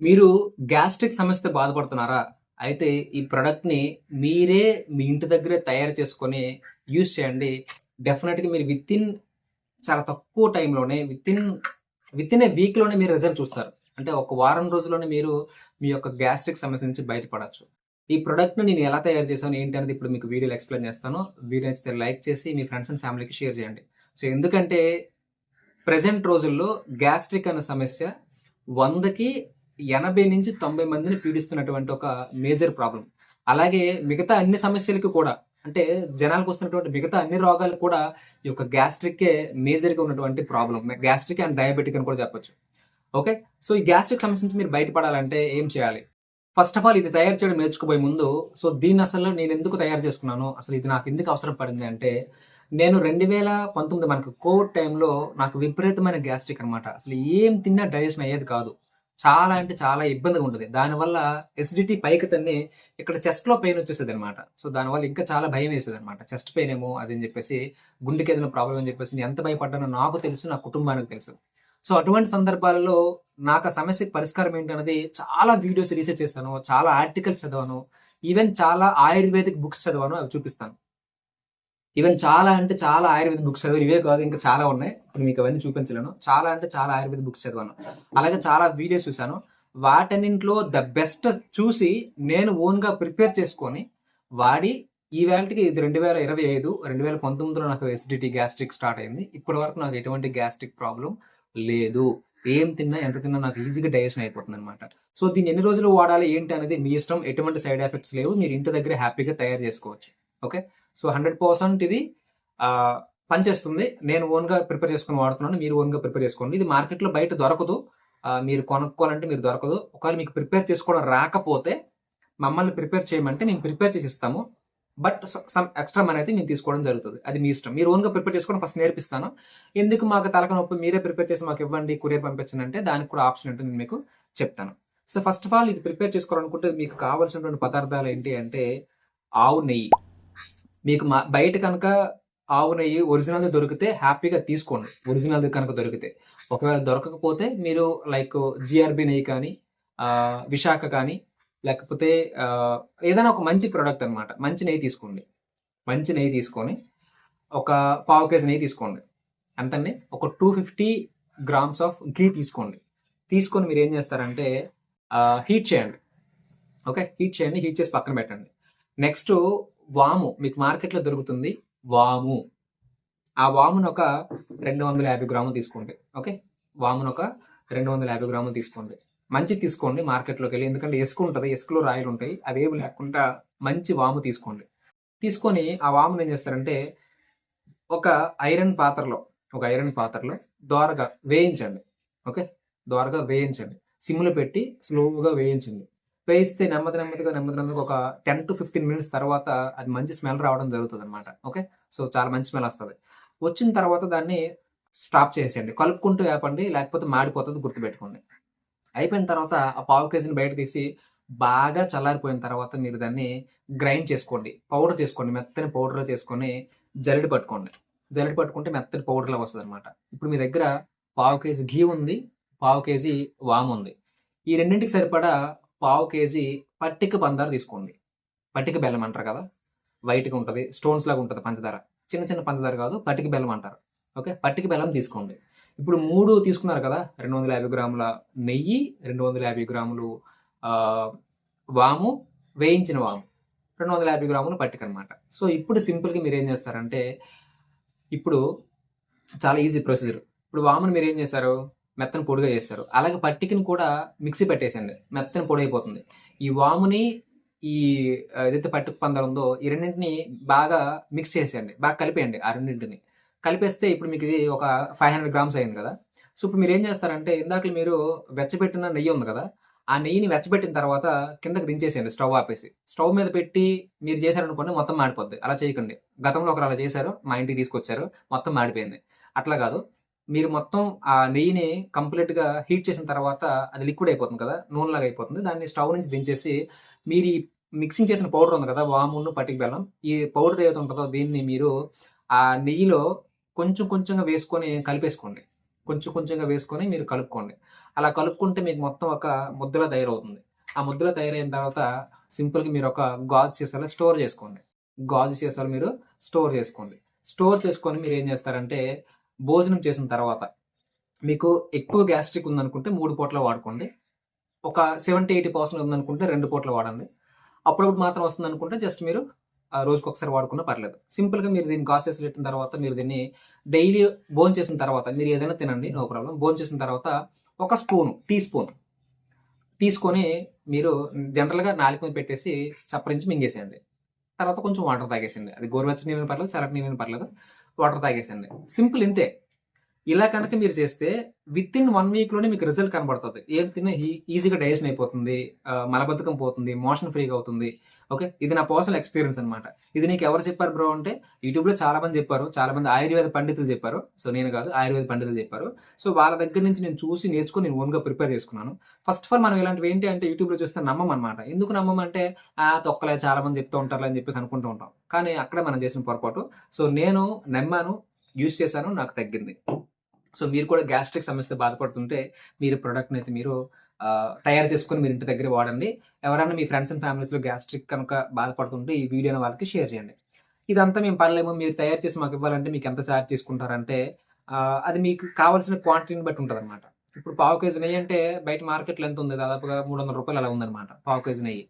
మీరు గ్యాస్ట్రిక్ సమస్యతో బాధపడుతున్నారా? అయితే ఈ ప్రోడక్ట్ని మీరే మీ ఇంటి దగ్గరే తయారు చేసుకొని యూస్ చేయండి. డెఫినెట్గా మీరు విత్ ఇన్ చాలా తక్కువ టైంలోనే within within a వీక్లోనే మీరు రిజల్ట్ చూస్తారు. అంటే ఒక వారం రోజుల్లోనే మీరు మీ యొక్క గ్యాస్ట్రిక్ సమస్య నుంచి బయటపడవచ్చు ఈ ప్రోడక్ట్ని నేను ఎలా తయారు చేశాను ఏంటి అనేది ఇప్పుడు మీకు వీడియోలో ఎక్స్ప్లెయిన్ చేస్తాను. వీడియో నచ్చితే లైక్ చేసి మీ ఫ్రెండ్స్ అండ్ ఫ్యామిలీకి షేర్ చేయండి. సో ఎందుకంటే ప్రజెంట్ రోజుల్లో గ్యాస్ట్రిక్ అనే సమస్య వందకి ఎనభై నుంచి తొంభై మందిని పీడిస్తున్నటువంటి ఒక మేజర్ ప్రాబ్లం. అలాగే మిగతా అన్ని సమస్యలకు కూడా అంటే జనాలకు వస్తున్నటువంటి మిగతా అన్ని రోగాలు కూడా ఈ యొక్క గ్యాస్ట్రిక్కే మేజర్గా ఉన్నటువంటి ప్రాబ్లం. గ్యాస్ట్రిక్ అండ్ డయాబెటిక్ అని కూడా చెప్పొచ్చు. ఓకే? సో ఈ గ్యాస్ట్రిక్ సమస్య నుంచి మీరు బయటపడాలంటే ఏం చేయాలి? ఫస్ట్ ఆఫ్ ఆల్ ఇది తయారు చేయడం నేర్చుకోబోయే ముందు సో దీన్ని అసలు నేను ఎందుకు తయారు చేసుకున్నాను? అసలు ఇది నాకు ఎందుకు అవసరం పడింది అంటే నేను రెండు వేల పంతొమ్మిది మనకు కోవిడ్ టైంలో నాకు విపరీతమైన గ్యాస్ట్రిక్ అనమాట అసలు ఏం తిన్నా డైజెషన్ అయ్యేది కాదు. చాలా అంటే చాలా ఇబ్బందిగా ఉంటుంది. దానివల్ల ఎసిడిటీ పైకి తన్ని ఇక్కడ చెస్ట్లో పెయిన్ వచ్చేసేది అనమాట సో దానివల్ల ఇంకా చాలా భయం వేసేది అనమాట చెస్ట్ పెయిన్ ఏమో అది అని చెప్పేసి గుండెకి ఏదైనా ప్రాబ్లం అని చెప్పేసి నేను ఎంత భయపడ్డానో నాకు తెలుసు నా కుటుంబానికి తెలుసు. సో అటువంటి సందర్భాలలో నాకు ఆ సమస్యకి పరిష్కారం ఏంటన్నది చాలా వీడియోస్ రీసెర్చ్ చేశాను చాలా ఆర్టికల్స్ చదివాను ఈవెన్ చాలా ఆయుర్వేదిక్ బుక్స్ చదివాను అవి చూపిస్తాను. ఈవెన్ చాలా అంటే చాలా ఆయుర్వేద బుక్స్ చదివాను. ఇవే కాదు ఇంకా చాలా ఉన్నాయి. ఇప్పుడు మీకు అవన్నీ చూపించలేను. చాలా అంటే చాలా ఆయుర్వేద బుక్స్ చదివాను. అలాగే చాలా వీడియోస్ చూశాను. వాటన్నింటిలో ద బెస్ట్ చూసి నేను ఓన్గా ప్రిపేర్ చేసుకొని వాడి ఈ వేళకి ఇది రెండు వేల ఇరవై ఐదు రెండు వేల పంతొమ్మిదిలో నాకు ఎసిడిటీ గ్యాస్ట్రిక్ స్టార్ట్ అయింది. ఇప్పటి వరకు నాకు ఎటువంటి గ్యాస్ట్రిక్ ప్రాబ్లం లేదు. ఏం తిన్నా ఎంత తిన్నా నాకు ఈజీగా డైజెషన్ అయిపోతుంది అనమాట సో దీన్ని ఎన్ని రోజులు వాడాలి ఏంటి అనేది మీ ఇష్టం. ఎటువంటి సైడ్ ఎఫెక్ట్స్ లేవు. మీరు ఇంటి దగ్గర హ్యాపీగా తయారు చేసుకోవచ్చు. ఓకే సో హండ్రెడ్ పర్సెంట్ ఇది పనిచేస్తుంది. నేను ఓన్గా ప్రిపేర్ చేసుకుని వాడుతున్నాను మీరు ఓన్గా ప్రిపేర్ చేసుకోండి. ఇది మార్కెట్లో బయట దొరకదు. మీరు కొనుక్కోవాలంటే మీరు దొరకదు. ఒకవేళ మీకు ప్రిపేర్ చేసుకోవడం రాకపోతే మమ్మల్ని ప్రిపేర్ చేయమంటే మేము ప్రిపేర్ చేసి ఇస్తాము. బట్ సమ్ ఎక్స్ట్రా మనీ అయితే మేము తీసుకోవడం జరుగుతుంది. అది మీ ఇష్టం. మీరు ఓన్గా ప్రిపేర్ చేసుకోవడం ఫస్ట్ నేర్పిస్తాను. ఎందుకు మాకు తలక నొప్పి మీరే ప్రిపేర్ చేసి మాకు ఇవ్వండి కురియర్ పంపించండి అంటే దానికి కూడా ఆప్షన్ ఉంటుంది నేను మీకు చెప్తాను. సో ఫస్ట్ ఆఫ్ ఆల్ ఇది ప్రిపేర్ చేసుకోవాలనుకుంటే మీకు కావాల్సినటువంటి పదార్థాలు ఏంటి అంటే ఆవు నెయ్యి. మీకు మా బయట కనుక ఆవు నెయ్యి ఒరిజినల్ దొరికితే హ్యాపీగా తీసుకోండి. ఒరిజినల్ కనుక దొరికితే. ఒకవేళ దొరకకపోతే మీరు లైక్ జిఆర్బి నెయ్యి కానీ విశాఖ కానీ లేకపోతే ఏదైనా ఒక మంచి ప్రోడక్ట్ అన్నమాట. మంచి నెయ్యి తీసుకోండి. మంచి నెయ్యి తీసుకొని ఒక పావు కేజీ నెయ్యి తీసుకోండి. ఎంతండి ఒక two fifty grams of ghee తీసుకోండి. తీసుకొని మీరు ఏం చేస్తారంటే హీట్ చేయండి. ఓకే హీట్ చేయండి. హీట్ చేసి పక్కన పెట్టండి. నెక్స్ట్ వాము మీకు మార్కెట్లో దొరుకుతుంది వాము. ఆ వామును ఒక రెండు వందల యాభై గ్రాములు తీసుకోండి. ఓకే? వామును ఒక రెండు వందల యాభై గ్రాములు తీసుకోండి. మంచి తీసుకోండి మార్కెట్లోకి వెళ్ళి. ఎందుకంటే ఎసుకు ఉంటుంది ఎసుకులో రాయలు ఉంటాయి అవేవి లేకుండా మంచి వాము తీసుకోండి. తీసుకొని ఆ వామును ఏం చేస్తారంటే ఒక ఐరన్ పాత్రలో ఒక ఐరన్ పాత్రలో దోరగా వేయించండి. ఓకే? దోరగా వేయించండి. సిమ్లో పెట్టి స్లోగా వేయించండి. వేయిస్తే నెమ్మది నెమ్మదిగా నెమ్మది నెమ్మదిగా ఒక టెన్ టు ఫిఫ్టీన్ మినిట్స్ తర్వాత అది మంచి స్మెల్ రావడం జరుగుతుంది అనమాట ఓకే సో చాలా మంచి స్మెల్ వస్తుంది. వచ్చిన తర్వాత దాన్ని స్టాప్ చేసేయండి. కలుపుకుంటూ వేపండి లేకపోతే మాడిపోతుంది గుర్తుపెట్టుకోండి. అయిపోయిన తర్వాత ఆ పావు కేజీని బయట తీసి బాగా చల్లారిపోయిన తర్వాత మీరు దాన్ని గ్రైండ్ చేసుకోండి. పౌడర్ చేసుకోండి. మెత్తని పౌడర్ చేసుకొని జల్లెడ పట్టుకోండి. జల్లెడ పట్టుకుంటే మెత్తని పౌడర్లా వస్తుంది అనమాట ఇప్పుడు మీ దగ్గర పావు కేజీ ఘీ ఉంది పావు కేజీ వాము ఉంది. ఈ రెండింటికి సరిపడా పావు కేజీ పట్టిక పందారు తీసుకోండి. పట్టిక బెల్లం అంటారు కదా వైట్గా ఉంటుంది స్టోన్స్ లాగా ఉంటుంది పంచదార. చిన్న చిన్న పంచదార కాదు పట్టిక బెల్లం అంటారు. ఓకే పట్టిక బెల్లం తీసుకోండి. ఇప్పుడు మూడు తీసుకున్నారు కదా రెండు వందల యాభై గ్రాముల నెయ్యి రెండు వందల యాభై గ్రాములు వాము వేయించిన వాము. రెండు వందల యాభై గ్రాములు పట్టిక అనమాట సో ఇప్పుడు సింపుల్గా మీరు ఏం చేస్తారంటే ఇప్పుడు చాలా ఈజీ ప్రొసీజర్. ఇప్పుడు వామును మీరు ఏం చేశారు? మెత్తని పొడిగా చేస్తారు. అలాగే పట్టికని కూడా మిక్సీ పెట్టేసండి మెత్తని పొడి అయిపోతుంది ఈ వాముని ఈ ఏదైతే పట్టుకు పందాలు ఉందో ఈ రెండింటిని బాగా మిక్స్ చేసేయండి. బాగా కలిపేయండి ఆ రెండింటిని. కలిపేస్తే ఇప్పుడు మీకు ఇది ఒక ఫైవ్ హండ్రెడ్ గ్రామ్స్ అయింది కదా. సో ఇప్పుడు మీరు ఏం చేస్తారంటే ఇందాక మీరు వెచ్చబెట్టిన నెయ్యి ఉంది కదా ఆ నెయ్యిని వెచ్చబెట్టిన తర్వాత కిందకి దించేసేయండి స్టవ్ ఆపేసి. స్టవ్ మీద పెట్టి మీరు చేశారనుకోండి మొత్తం మాడిపోద్ది. అలా చేయకండి. గతంలో ఒకరు అలా చేశారు మా ఇంటికి తీసుకొచ్చారు మొత్తం మాడిపోయింది. అట్లా కాదు. మీరు మొత్తం ఆ నెయ్యిని కంప్లీట్గా హీట్ చేసిన తర్వాత అది లిక్విడ్ అయిపోతుంది కదా నూనె లాగా అయిపోతుంది. దాన్ని స్టవ్ నుంచి దించేసి మీరు ఈ మిక్సింగ్ చేసిన పౌడర్ ఉంది కదా వామును పట్టిక బెల్లం ఈ పౌడర్ ఏదైతే ఉంటుందో దీన్ని మీరు ఆ నెయ్యిలో కొంచెం కొంచెంగా వేసుకొని కలిపేసుకోండి. కొంచెం కొంచెంగా వేసుకొని మీరు కలుపుకోండి. అలా కలుపుకుంటే మీకు మొత్తం ఒక ముద్దలా తయారవుతుంది. ఆ ముద్దలో తయారైన తర్వాత సింపుల్గా మీరు ఒక గాజు సీసాలో స్టోర్ చేసుకోండి. గాజు సీసాలు మీరు స్టోర్ చేసుకోండి. స్టోర్ చేసుకొని మీరు ఏం చేస్తారంటే భోజనం చేసిన తర్వాత మీకు ఎక్కువ గ్యాస్ట్రిక్ ఉందనుకుంటే మూడు పూట్ల వాడుకోండి. ఒక సెవెంటీ ఎయిటీ పర్సెంట్ ఉందనుకుంటే రెండు పూట్ల వాడండి. అప్పుడప్పుడు మాత్రం వస్తుంది అనుకుంటే జస్ట్ మీరు ఆ రోజుకి ఒకసారి వాడుకున్నా పర్లేదు. సింపుల్గా మీరు దీన్ని గాసెస్ పెట్టిన తర్వాత మీరు దీన్ని డైలీ బోన్ చేసిన తర్వాత మీరు ఏదైనా తినండి నో ప్రాబ్లం బోన్ చేసిన తర్వాత ఒక స్పూన్ టీ స్పూన్ తీసుకొని మీరు జనరల్గా నాలుగు మీద పెట్టేసి చప్పరించి మింగేసేయండి. తర్వాత కొంచెం వాటర్ తాగేసింది అది గోరువెచ్చని నీళ్ళని పర్లేదు చల్లటి నీళ్ళని పర్లేదు. వాటర్ తాగేసండి. సింపుల్ ఇంతే. ఇలా కనుక మీరు చేస్తే విత్ ఇన్ వన్ వీక్లోనే మీకు రిజల్ట్ కనబడుతుంది. ఏం తిన్నా ఈ- ఈజీగా డైజెషన్ అయిపోతుంది మలబద్ధకం పోతుంది మోషన్ ఫ్రీగా అవుతుంది. ఓకే ఇది నా పర్సనల్ ఎక్స్పీరియన్స్ అనమాట ఇది నీకు ఎవరు చెప్పారు బ్రో అంటే యూట్యూబ్లో చాలా మంది చెప్పారు. చాలా మంది ఆయుర్వేద పండితులు చెప్పారు. సో నేను కాదు ఆయుర్వేద పండితులు చెప్పారు. సో వాళ్ళ దగ్గర నుంచి నేను చూసి నేర్చుకుని నేను ఓన్గా ప్రిపేర్ చేసుకున్నాను. ఫస్ట్ ఆఫ్ ఆల్ మనం ఇలాంటివి ఏంటి అంటే యూట్యూబ్లో చూస్తే నమ్మం అనమాట ఎందుకు నమ్మం అంటే ఆ తొక్కలే చాలా మంది చెప్తూ ఉంటారు అని చెప్పేసి అనుకుంటూ ఉంటాం. కానీ అక్కడే మనం చేసిన పొరపాటు. సో నేను నమ్మాను యూస్ చేశాను నాకు తగ్గింది. సో మీరు కూడా గ్యాస్ట్రిక్ సమస్య బాధపడుతుంటే మీరు ప్రోడక్ట్ని అయితే మీరు తయారు చేసుకుని మీరు ఇంటి దగ్గర వాడండి. ఎవరైనా మీ ఫ్రెండ్స్ అండ్ ఫ్యామిలీస్లో గ్యాస్ట్రిక్ కనుక బాధపడుతుంటే ఈ వీడియోని వాళ్ళకి షేర్ చేయండి. ఇదంతా మేము పనిలేమో మీరు తయారు చేసి మాకు ఇవ్వాలంటే మీకు ఎంత ఛార్జ్ చేసుకుంటారంటే అది మీకు కావాల్సిన క్వాంటిటీని బట్టి ఉంటుంది అనమాట ఇప్పుడు పావు కేజీ నెయ్యి అంటే బయట మార్కెట్లో ఎంత ఉంది? దాదాపుగా మూడు వందల రూపాయలు అలా ఉందన్నమాట పావు కేజీ నెయ్యి.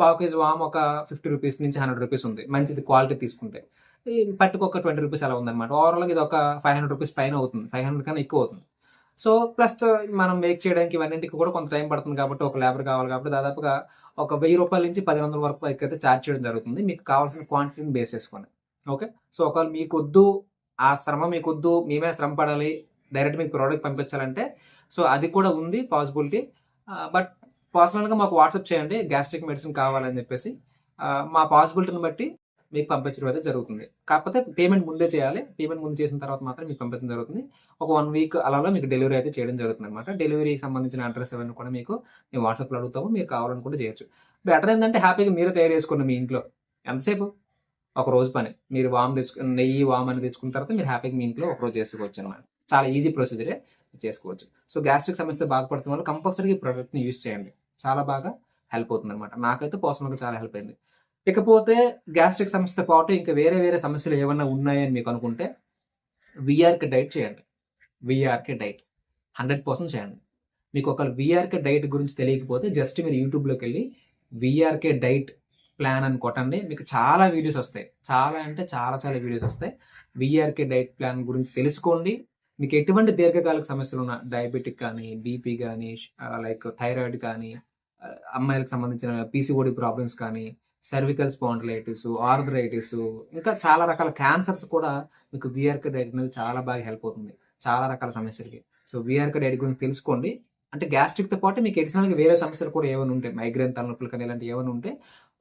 పావు కేజీ వామ్ ఒక ఫిఫ్టీ రూపీస్ నుంచి హండ్రెడ్ రూపీస్ ఉంది. మంచిది క్వాలిటీ తీసుకుంటే. పట్టుకు ఒక ట్వంటీ రూపీస్ అలా ఉందన్నమాట. ఓవరాల్గా ఇది ఒక ఫైవ్ హండ్రెడ్ రూపీస్ పైన అవుతుంది. ఫైవ్ హండ్రెడ్ కన్నా ఎక్కువ అవుతుంది. సో ప్లస్ మనం మేక్ చేయడానికి ఇవన్నింటికి కూడా కొంత టైం పడుతుంది కాబట్టి ఒక లేబర్ కావాలి కాబట్టి దాదాపుగా ఒక వెయ్యి రూపాయల నుంచి పది వందల వరకు అయితే ఛార్జ్ చేయడం జరుగుతుంది. మీకు కావాల్సిన క్వాంటిటీని బేస్ చేసుకొని ఓకే సో ఒకవేళ మీకొద్దు ఆ శ్రమ మీకొద్దు మేమే శ్రమ పడాలి డైరెక్ట్ మీకు ప్రోడక్ట్ పంపించాలంటే సో అది కూడా ఉంది పాసిబిలిటీ బట్ పర్సనల్గా మాకు వాట్సాప్ చేయండి గ్యాస్ట్రిక్ మెడిసిన్ కావాలని చెప్పేసి. మా పాసిబిలిటీని బట్టి మీకు పంపించడం అయితే జరుగుతుంది. కాకపోతే పేమెంట్ ముందే చేయాలి. పేమెంట్ ముందు చేసిన తర్వాత మాత్రం మీకు పంపించడం జరుగుతుంది. ఒక వన్ వీక్ అలాలో మీకు డెలివరీ అయితే చేయడం జరుగుతుంది అనమాట డెలివరీకి సంబంధించిన అడ్రస్ అవన్నీ కూడా మీకు మేము వాట్సాప్లో అడుగుతాము. మీరు కావాలనుకుంటే చేయొచ్చు. బెటర్ ఏంటంటే హ్యాపీగా మీరే తయారు చేసుకోండి మీ ఇంట్లో. ఎంతసేపు? ఒక రోజు పని. మీరు వామ్ తెచ్చుకు నెయ్యి వామ్ అని తెచ్చుకున్న తర్వాత మీరు హ్యాపీగా మీ ఇంట్లో ఒక రోజు చేసుకోవచ్చు అనమాట చాలా ఈజీ ప్రొసీజరే చేసుకోవచ్చు. సో గ్యాస్ట్రిక్ సమస్యతో బాధపడుతున్న వాళ్ళు కంపల్సరీ ఈ ప్రోడక్ట్ని యూజ్ చేయండి. చాలా బాగా హెల్ప్ అవుతుంది అనమాట నాకైతే పర్సనల్గా చాలా హెల్ప్ అయింది. ఇకపోతే గ్యాస్ట్రిక్ సమస్యతో పాటు ఇంకా వేరే వేరే సమస్యలు ఏమైనా ఉన్నాయని మీకు అనుకుంటే విఆర్కే డైట్ చేయండి. విఆర్కే డైట్ హండ్రెడ్ పర్సెంట్ చేయండి. మీకు ఒక విఆర్కే డైట్ గురించి తెలియకపోతే జస్ట్ మీరు యూట్యూబ్లోకి వెళ్ళి విఆర్కే డైట్ ప్లాన్ అని కొట్టండి. మీకు చాలా వీడియోస్ వస్తాయి. చాలా అంటే చాలా చాలా వీడియోస్ వస్తాయి. విఆర్కే డైట్ ప్లాన్ గురించి తెలుసుకోండి. మీకు ఎటువంటి దీర్ఘకాలిక సమస్యలు ఉన్నా డయాబెటిక్ కానీ బీపీ కానీ లైక్ థైరాయిడ్ కానీ అమ్మాయిలకు సంబంధించిన పీసీఓడి ప్రాబ్లమ్స్ కానీ సర్వికల్ స్పాండిలైటిస్ ఆర్థరైటిస్ ఇంకా చాలా రకాల క్యాన్సర్స్ కూడా మీకు విఆర్కే డైట్ అనేది చాలా బాగా హెల్ప్ అవుతుంది. చాలా రకాల సమస్యలకి. సో విఆర్కే డైట్ గురించి తెలుసుకోండి. అంటే గ్యాస్ట్రిక్తో పాటు మీకు ఎడిషనల్గా వేరే సమస్యలు కూడా ఏమైనా ఉంటాయి మైగ్రేన్ తలనొప్పులు కానీ ఇలాంటి ఏమైనా ఉంటే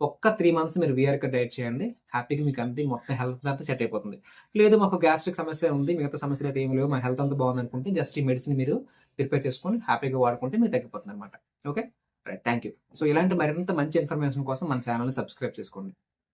ఒక్క త్రీ మంత్స్ మీరు విఆర్కే డైట్ చేయండి. హ్యాపీగా మీకు అంతే మొత్తం హెల్త్ అంతా సెట్ అయిపోతుంది. లేదు మాకు గ్యాస్ట్రిక్ సమస్య ఉంది మిగతా సమస్యలు అయితే ఏమి లేవు మా హెల్త్ అంతా బాగుంది అనుకుంటే జస్ట్ ఈ మెడిసిన్ మీరు ప్రిపేర్ చేసుకొని హ్యాపీగా వాడుకుంటే మీకు తగ్గిపోతుంది అనమాట okay right thank you so ఇలాంటి మరింత మంచి ఇన్ఫర్మేషన్ కోసం మన ఛానల్ని సబ్స్క్రైబ్ చేసుకోండి.